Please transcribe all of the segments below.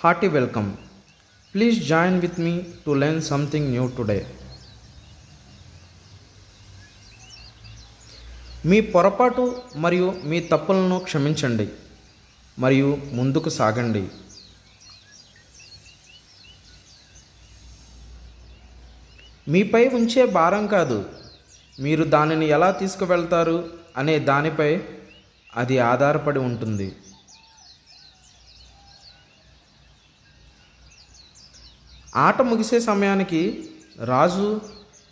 Hearty welcome. Please join with me to learn something new today. మీ పొరపాటు మరియు మీ తప్పులను క్షమించండి మరియు ముందుకు సాగండి మీపై ఉంచే భారం కాదు మీరు దానిని ఎలా తీసుకువెళ్తారు అనే దానిపై అది ఆధారపడి ఉంటుంది ఆట ముగిసే సమయానికి రాజు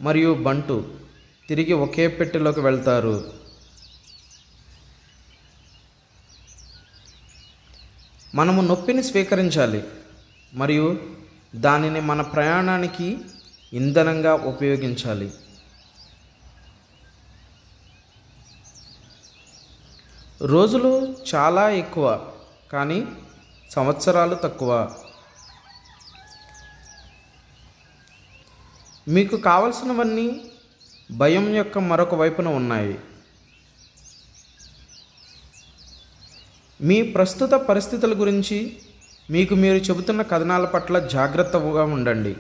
మరియు బంటు తిరిగి ఒకే పెట్టెలోకి వెళ్తారు. మనము నొప్పిని స్వీకరించాలి మరియు దానిని మన ప్రయాణానికి ఇంధనంగా ఉపయోగించాలి. రోజులు చాలా ఎక్కువ కానీ సంవత్సరాలు తక్కువ. మీకు కావలసినవన్నీ భయం యొక్క మరొక వైపున ఉన్నాయి. మీ ప్రస్తుత పరిస్థితుల గురించి మీకు మీరు చెబుతున్న కథనాల పట్ల జాగ్రత్తగా ఉండండి.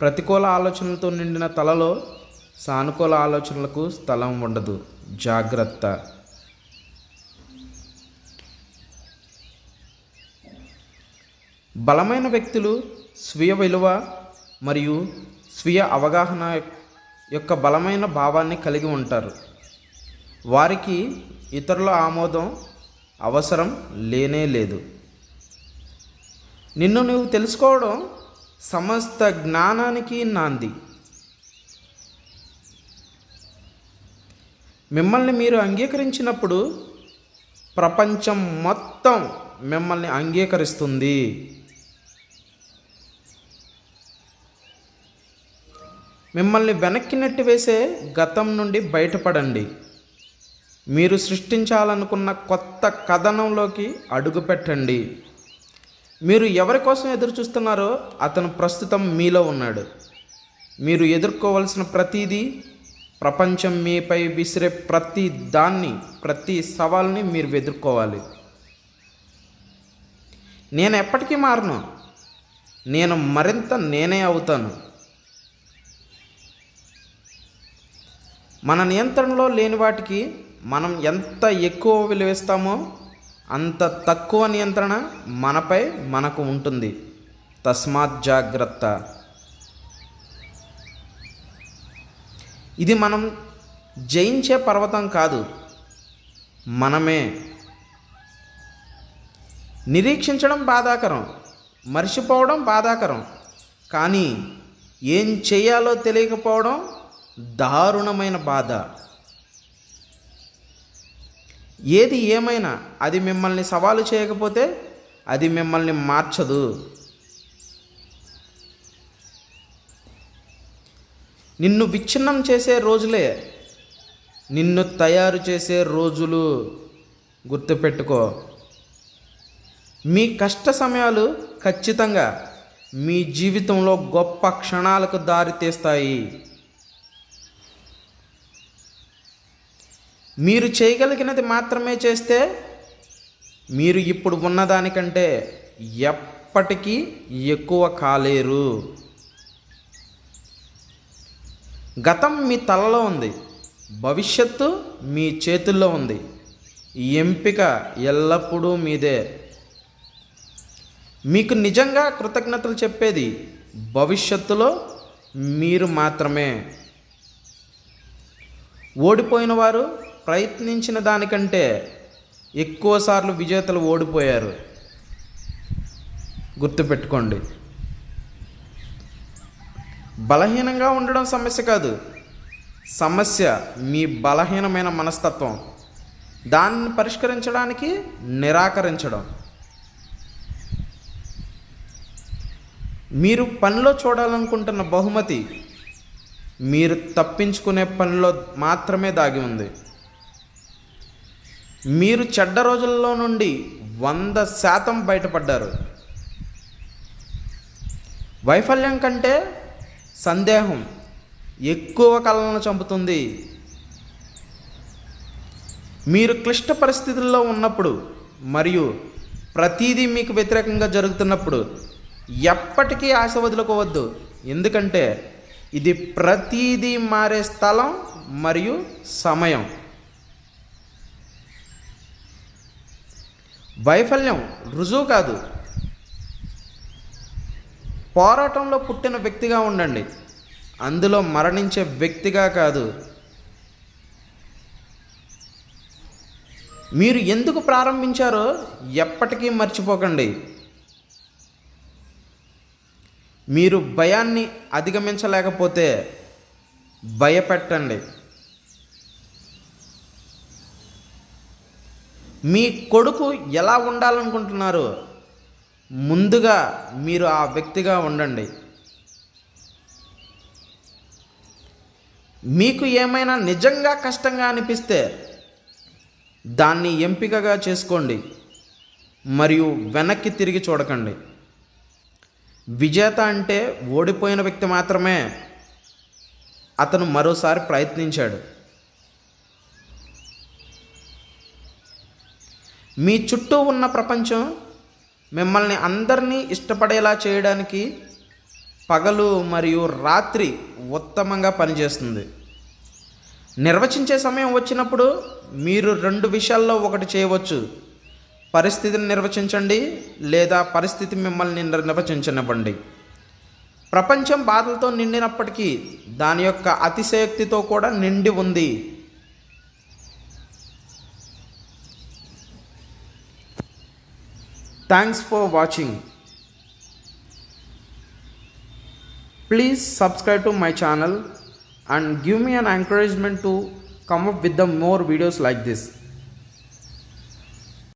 ప్రతికూల ఆలోచనలతో నిండిన తలలో సానుకూల ఆలోచనలకు స్థలం ఉండదు. జాగ్రత్త. బలమైన వ్యక్తులు స్వీయ విలువ మరియు స్వీయ అవగాహన యొక్క బలమైన భావాన్ని కలిగి ఉంటారు. వారికి ఇతరుల ఆమోదం అవసరం లేనే లేదు. నిన్ను నువ్వు తెలుసుకోవడం సమస్త జ్ఞానానికి నాంది. మిమ్మల్ని మీరు అంగీకరించినప్పుడు ప్రపంచం మొత్తం మిమ్మల్ని అంగీకరిస్తుంది. మిమ్మల్ని వెనక్కి నెట్టివేసే గతం నుండి బయటపడండి. మీరు సృష్టించాలనుకున్న కొత్త కథనంలోకి అడుగుపెట్టండి. మీరు ఎవరి కోసం ఎదురు చూస్తున్నారో అతను ప్రస్తుతం మీలో ఉన్నాడు. మీరు ఎదుర్కోవలసిన ప్రతిదీ ప్రపంచం మీపై విసిరే ప్రతి దాన్ని ప్రతి సవాల్ని మీరు ఎదుర్కోవాలి. నేను ఎప్పటికీ మారను. నేను మరింత నేనే అవుతాను. మన నియంత్రణలో లేని వాటికి మనం ఎంత ఎక్కువ విలువిస్తామో అంత తక్కువ నియంత్రణ మనపై మనకు ఉంటుంది. తస్మాత్ జాగ్రత్త. ఇది మనం జయించే పర్వతం కాదు. మనమే. నిరీక్షించడం బాధాకరం. మర్చిపోవడం బాధాకరం. కానీ ఏం చేయాలో తెలియకపోవడం దారుణమైన బాధ. ఏది ఏమైనా అది మిమ్మల్ని సవాలు చేయకపోతే అది మిమ్మల్ని మార్చదు. నిన్ను విచ్ఛిన్నం చేసే రోజులే నిన్ను తయారు చేసే రోజులు గుర్తుపెట్టుకో. మీ కష్ట సమయాలు ఖచ్చితంగా మీ జీవితంలో గొప్ప క్షణాలకు దారితీస్తాయి మీరు చేయగలిగినది మాత్రమే చేస్తే మీరు ఇప్పుడు ఉన్నదానికంటే ఎప్పటికీ ఎక్కువ కాలేరు. గతం మీ తలలో ఉంది. భవిష్యత్తు మీ చేతుల్లో ఉంది. ఎంపిక ఎల్లప్పుడూ మీదే. మీకు నిజంగా కృతజ్ఞతలు చెప్పేది భవిష్యత్తులో మీరు మాత్రమే. ఓడిపోయిన వారు ప్రయత్నించిన దానికంటే ఎక్కువసార్లు విజేతలు ఓడిపోయారు. గుర్తుపెట్టుకోండి. బలహీనంగా ఉండడం సమస్య కాదు. సమస్య మీ బలహీనమైన మనస్తత్వం. దాన్ని పరిష్కరించడానికి నిరాకరించడం. మీరు పనిలో చూడాలనుకుంటున్న బహుమతి మీరు తప్పించుకునే పనిలో మాత్రమే దాగి ఉంది. మీరు చెడ్డ రోజుల్లో నుండి వంద శాతం బయటపడ్డారు. వైఫల్యం కంటే సందేహం ఎక్కువ కళలను చంపుతుంది. మీరు క్లిష్ట పరిస్థితుల్లో ఉన్నప్పుడు మరియు ప్రతిదీ మీకు వ్యతిరేకంగా జరుగుతున్నప్పుడు ఎప్పటికీ ఆశ వదులుకోవద్దు. ఎందుకంటే ఇది ప్రతిదీ మారే స్థలం మరియు సమయం. వైఫల్యం రుజువు కాదు. పోరాటంలో పుట్టిన వ్యక్తిగా ఉండండి. అందులో మరణించే వ్యక్తిగా కాదు. మీరు ఎందుకు ప్రారంభించారో ఎప్పటికీ మర్చిపోకండి. మీరు భయాన్ని అధిగమించలేకపోతే భయపెట్టండి. మీ కొడుకు ఎలా ఉండాలనుకుంటున్నారు? ముందుగా మీరు ఆ వ్యక్తిగా ఉండండి. మీకు ఏమైనా నిజంగా కష్టంగా అనిపిస్తే దాన్ని ఎంపికగా చేసుకోండి. మరియు వెనక్కి తిరిగి చూడకండి. విజేత అంటే ఓడిపోయిన వ్యక్తి మాత్రమే అతను మరోసారి ప్రయత్నించాడు. మీ చుట్టూ ఉన్న ప్రపంచం మిమ్మల్ని అందరినీ ఇష్టపడేలా చేయడానికి పగలు మరియు రాత్రి ఉత్తమంగా పనిచేస్తుంది. నిర్వచించే సమయం వచ్చినప్పుడు మీరు రెండు విషయాల్లో ఒకటి చేయవచ్చు. పరిస్థితిని నిర్వచించండి లేదా పరిస్థితి మిమ్మల్ని నిర్వచించనివ్వండి. ప్రపంచం బాధలతో నిండినప్పటికీ దాని యొక్క అతిశయోక్తితో కూడా నిండి ఉంది. Thanks for watching. Please subscribe to my channel and give me an encouragement to come up with the more videos like this.